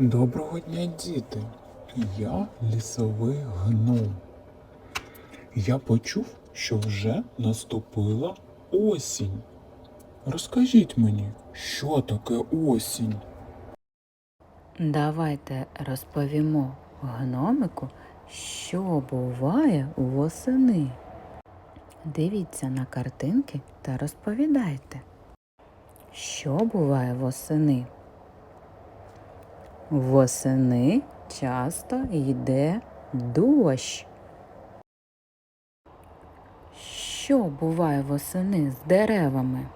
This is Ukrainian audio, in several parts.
Доброго дня, діти! Я лісовий гном. Я почув, що вже наступила осінь. Розкажіть мені, що таке осінь? Давайте розповімо гномику, що буває восени. Дивіться на картинки та розповідайте, що буває восени. Восени часто йде дощ. Що буває восени з деревами?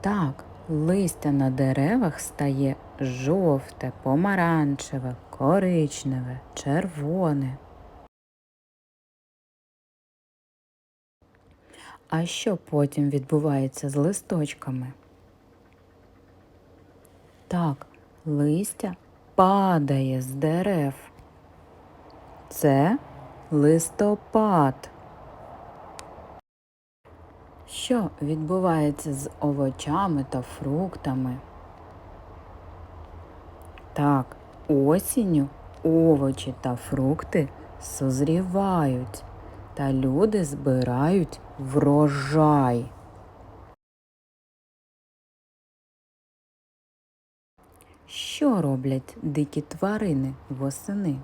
Так, листя на деревах стає жовте, помаранчеве, коричневе, червоне. А що потім відбувається з листочками? Так, листя падає з дерев. Це листопад. Що відбувається з овочами та фруктами? Так, осінню овочі та фрукти созрівають, та люди збирають врожай. Що роблять дикі тварини восени?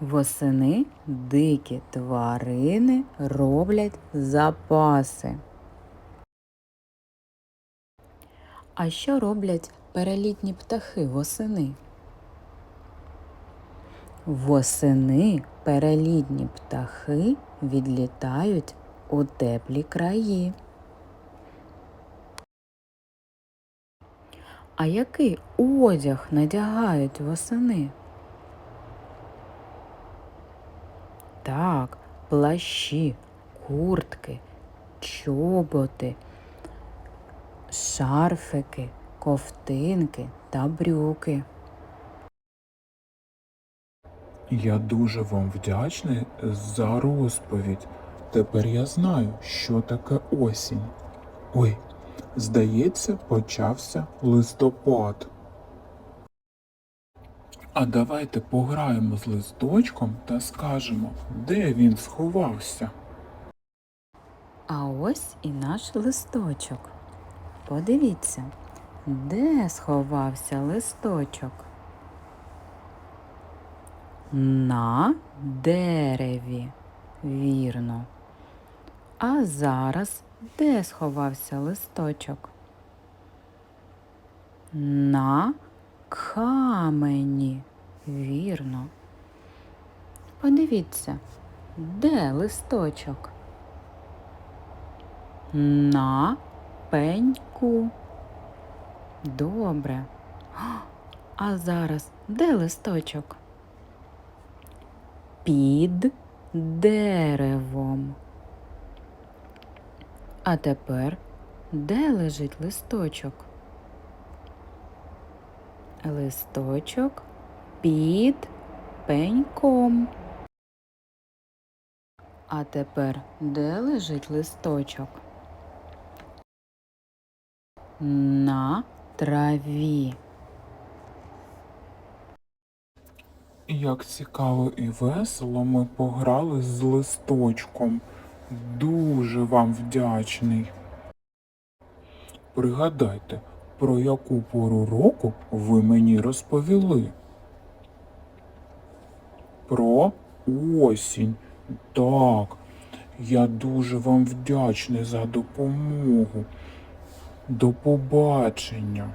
Восени дикі тварини роблять запаси. А що роблять перелітні птахи восени? Восени перелітні птахи відлітають у теплі краї. А який одяг надягають восени? Так, плащі, куртки, чоботи, шарфики, ковтинки та брюки. Я дуже вам вдячний за розповідь. Тепер я знаю, що таке осінь. Ой, здається, почався листопад. А давайте пограємо з листочком та скажемо, де він сховався. А ось і наш листочок. Подивіться, де сховався листочок? На дереві, вірно. А зараз де сховався листочок? На камені, вірно. Подивіться, де листочок? На пеньку. Добре. А зараз де листочок? Під деревом. А тепер де лежить листочок? Листочок під пеньком. А тепер де лежить листочок? На траві. Як цікаво і весело ми пограли з листочком. Дуже вам вдячний. Пригадайте, про яку пору року ви мені розповіли? Про осінь. Так, я дуже вам вдячний за допомогу. До побачення.